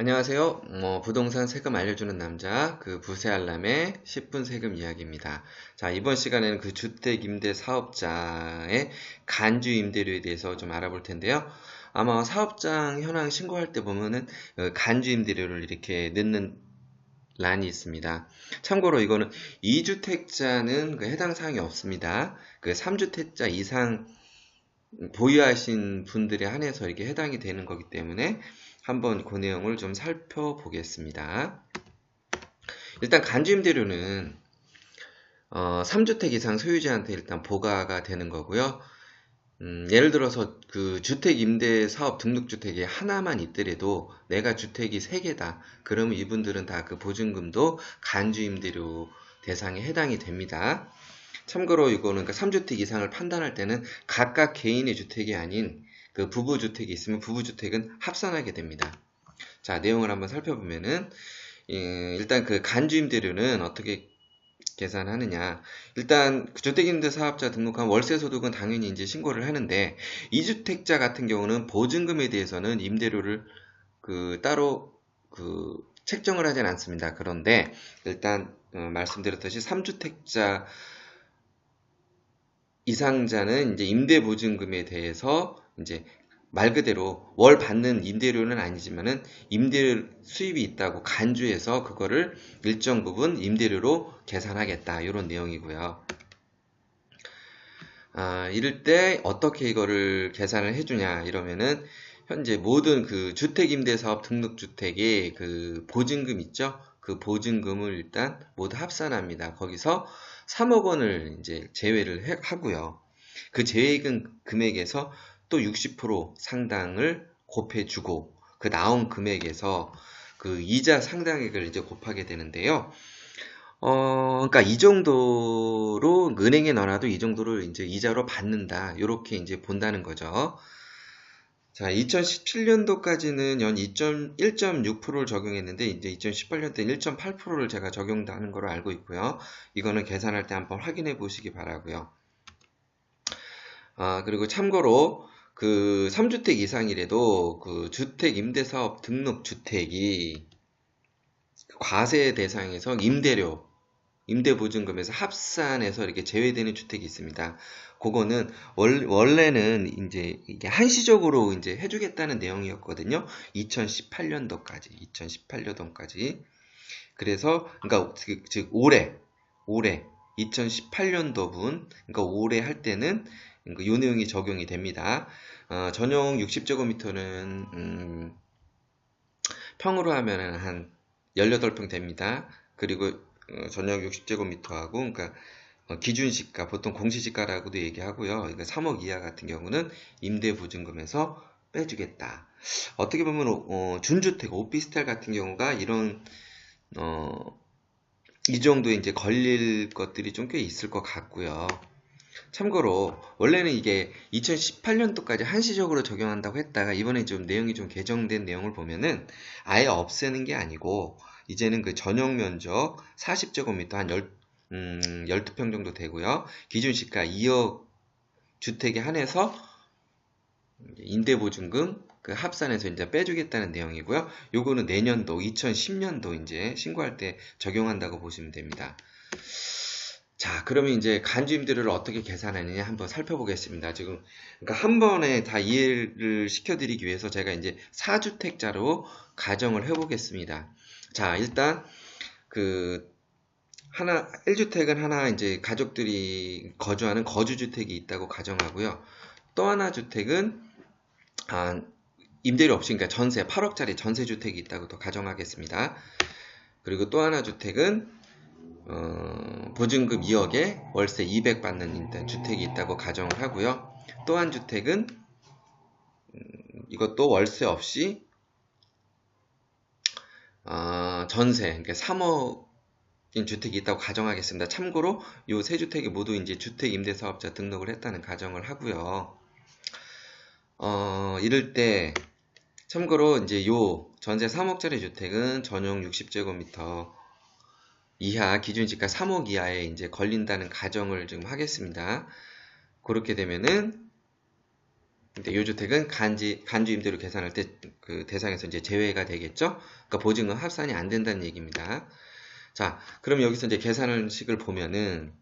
안녕하세요. 뭐 부동산 세금 알려주는 남자 그 부세 알람의 10분 세금 이야기입니다. 자 이번 시간에는 그 주택 임대 사업자의 간주 임대료에 대해서 좀 알아볼 텐데요. 아마 사업장 현황 신고할 때 보면은 그 간주 임대료를 이렇게 넣는 란이 있습니다. 참고로 이거는 2주택자는 그 해당 사항이 없습니다. 그 3주택자 이상 보유하신 분들에 한해서 이게 해당이 되는 거기 때문에 한번 그 내용을 좀 살펴보겠습니다. 일단 간주임대료는 어, 3주택 이상 소유자한테 일단 보가가 되는 거고요. 음, 예를 들어서 그 주택 임대 사업 등록 주택이 하나만 있더라도 내가 주택이 3개다. 그러면 이분들은 다 그 보증금도 간주 임대료 대상에 해당이 됩니다. 참고로 이거는 그러니까 3주택 이상을 판단할 때는 각각 개인의 주택이 아닌 그 부부주택이 있으면 부부주택은 합산하게 됩니다. 자, 내용을 한번 살펴보면은, 예, 일단 그 간주임 대료는 어떻게 계산하느냐. 일단 그 주택임대 사업자 등록한 월세 소득은 당연히 이제 신고를 하는데, 이주택자 같은 경우는 보증금에 대해서는 임대료를 그 따로 그 책정을 하진 않습니다. 그런데 일단 어, 말씀드렸듯이 3주택자 이상자는 이제 임대 보증금에 대해서 이제 말 그대로 월 받는 임대료는 아니지만은 임대 수입이 있다고 간주해서 그거를 일정 부분 임대료로 계산하겠다 이런 내용이고요. 아, 이럴 때 어떻게 이거를 계산을 해주냐 이러면은 현재 모든 그 주택임대사업 등록주택의 그 보증금 있죠? 그 보증금을 일단 모두 합산합니다. 거기서 3억 원을 이제 제외를 하고요. 그 제외금 금액에서 또 60% 상당을 곱해주고 그 나온 금액에서 그 이자 상당액을 이제 곱하게 되는데요. 어, 그러니까 이 정도로 은행에 넣어놔도 이 정도를 이제 이자로 받는다. 이렇게 이제 본다는 거죠. 자, 2017년도까지는 연 1.6%를 적용했는데 이제 2018년 때 1.8%를 제가 적용하는 걸로 알고 있고요. 이거는 계산할 때 한번 확인해 보시기 바라고요. 아, 그리고 참고로 그 3주택 이상이라도 그 주택 임대 사업 등록 주택이 과세 대상에서 임대료, 임대 보증금에서 합산해서 이렇게 제외되는 주택이 있습니다. 그거는 월, 원래는 이제 이게 한시적으로 이제 해주겠다는 내용이었거든요. 2018년도까지, 2018년도까지. 그래서, 그러니까 즉, 즉 올해, 올해 2018년도분, 그러니까 올해 할 때는 이 내용이 적용이 됩니다. 어, 전용 60제곱미터는 음, 평으로 하면 한 18평 됩니다. 그리고 어, 전용 60제곱미터하고 그러니까 어, 기준시가 보통 공시지가라고도 얘기하고요. 그러니까 3억 이하 같은 경우는 임대보증금에서 빼주겠다. 어떻게 보면 어, 준주택, 오피스텔 같은 경우가 이런 어, 이 정도에 이제 걸릴 것들이 좀 꽤 있을 것 같고요. 참고로 원래는 이게 2018년도까지 한시적으로 적용한다고 했다가 이번에 좀 내용이 좀 개정된 내용을 보면은 아예 없애는 게 아니고 이제는 그 전용 면적 40제곱미터 한 10, 음, 12평 정도 되고요. 기준 시가 2억 주택에 한해서 임대보증금 그 합산해서 이제 빼주겠다는 내용이고요. 요거는 내년도 2010년도 이제 신고할 때 적용한다고 보시면 됩니다. 자, 그러면 이제 간주임대료를 어떻게 계산하느냐 한번 살펴보겠습니다. 지금 그러니까 한 번에 다 이해를 시켜드리기 위해서 제가 이제 4주택자로 가정을 해보겠습니다. 자, 일단 그 하나 1주택은 하나 이제 가족들이 거주하는 거주주택이 있다고 가정하고요. 또 하나 주택은 아, 임대료 없이 그러니까 전세 8억짜리 전세 주택이 있다고 또 가정하겠습니다. 그리고 또 하나 주택은 어, 보증금 2억에 월세 200 받는 주택이 있다고 가정을 하고요. 또 한 주택은 음, 이것도 월세 없이 어, 전세 그러니까 3억인 주택이 있다고 가정하겠습니다. 참고로 이 세 주택이 모두 이제 주택 임대사업자 등록을 했다는 가정을 하고요. 어, 이럴 때 참고로 이제 요 전세 3억짜리 주택은 전용 60제곱미터 이하 기준지가 3억 이하에 이제 걸린다는 가정을 지금 하겠습니다. 그렇게 되면은 근데 이 주택은 간지 간주 임대료 계산할 때 그 대상에서 이제 제외가 되겠죠. 그러니까 보증금 합산이 안 된다는 얘기입니다. 자, 그럼 여기서 이제 계산식을 보면은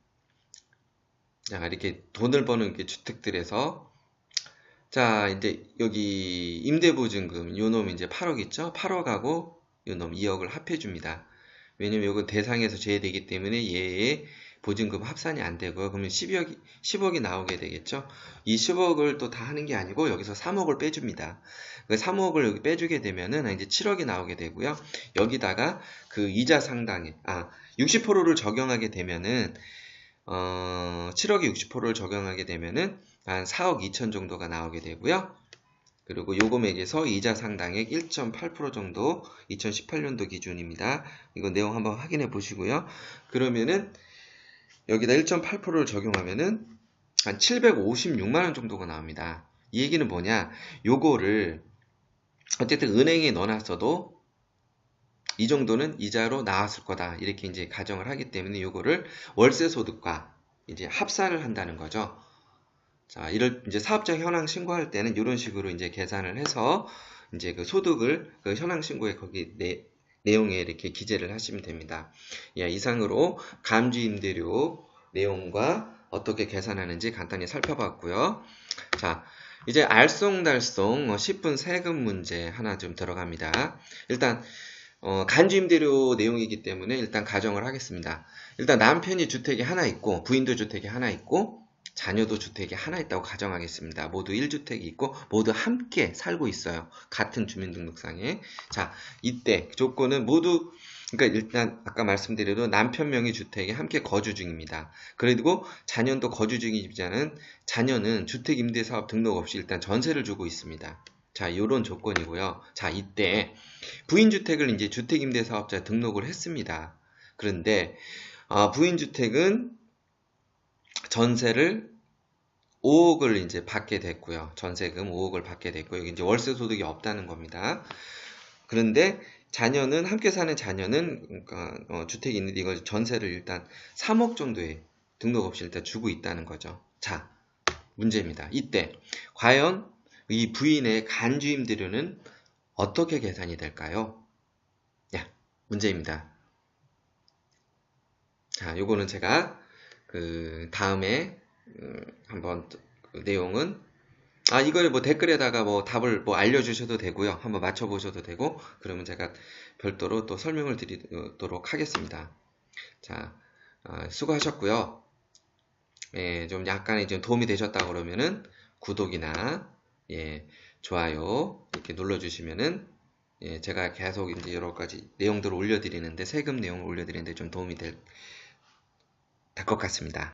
자, 이렇게 돈을 버는 게 주택들에서 자, 이제 여기 임대보증금 요 놈이 이제 8억 있죠? 8억하고 요놈 2억을 합해 줍니다. 왜냐면 이건 대상에서 제외되기 때문에 얘의 보증금 합산이 안 되고요. 그러면 12억이, 10억이 나오게 되겠죠. 이 10억을 또 다 하는 게 아니고 여기서 3억을 빼줍니다. 그 3억을 여기 빼주게 되면은 이제 7억이 나오게 되고요. 여기다가 그 이자 상당에, 아, 60%를 적용하게 되면은, 어, 7억에 60%를 적용하게 되면은 한 4억 2천 정도가 나오게 되고요. 그리고 요금액에서 이자 상당액 1.8% 정도 2018년도 기준입니다. 이거 내용 한번 확인해 보시고요. 그러면은 여기다 1.8%를 적용하면은 한 756만원 정도가 나옵니다. 이 얘기는 뭐냐? 요거를 어쨌든 은행에 넣어놨어도 이 정도는 이자로 나왔을 거다. 이렇게 이제 가정을 하기 때문에 요거를 월세 소득과 이제 합산을 한다는 거죠. 자, 이럴 이제 사업자 현황 신고할 때는 이런 식으로 이제 계산을 해서 이제 그 소득을 그 현황 신고에 거기 내, 내용에 이렇게 기재를 하시면 됩니다. 예, 이상으로 감주 임대료 내용과 어떻게 계산하는지 간단히 살펴봤고요. 자, 이제 알쏭달쏭 10분 세금 문제 하나 좀 들어갑니다. 일단 어, 간주 임대료 내용이기 때문에 일단 가정을 하겠습니다. 일단 남편이 주택이 하나 있고 부인도 주택이 하나 있고 자녀도 주택이 하나 있다고 가정하겠습니다. 모두 1주택이 있고 모두 함께 살고 있어요. 같은 주민등록상에. 자, 이때 조건은 모두 그러니까 일단 아까 말씀드려도 남편 명의 주택에 함께 거주 중입니다. 그리고 자녀도 거주 중이지만은 자녀는 주택 임대 사업 등록 없이 일단 전세를 주고 있습니다. 자, 이런 조건이고요. 자, 이때 부인 주택을 이제 주택 임대 사업자 등록을 했습니다. 그런데 어, 부인 주택은 전세를 5억을 이제 받게 됐고요. 전세금 5억을 받게 됐고 여기 이제 월세 소득이 없다는 겁니다. 그런데 자녀는 함께 사는 자녀는 그러니까 어, 주택이 있는데 이거 전세를 일단 3억 정도에 등록 없이 일단 주고 있다는 거죠. 자, 문제입니다. 이때 과연 이 부인의 간주임대료는 어떻게 계산이 될까요? 야, 문제입니다. 자, 요거는 제가 그 다음에 음, 한번 그 내용은 아 이걸 뭐 댓글에다가 뭐 답을 뭐 알려주셔도 되고요. 한번 맞춰보셔도 되고 그러면 제가 별도로 또 설명을 드리도록 하겠습니다. 자 어, 수고하셨고요. 예, 좀 약간의 좀 도움이 되셨다 그러면은 구독이나 예, 좋아요 이렇게 눌러주시면은 예, 제가 계속 이제 여러 가지 내용들을 올려드리는데 세금 내용을 올려드리는데 좀 도움이 될 것 같습니다.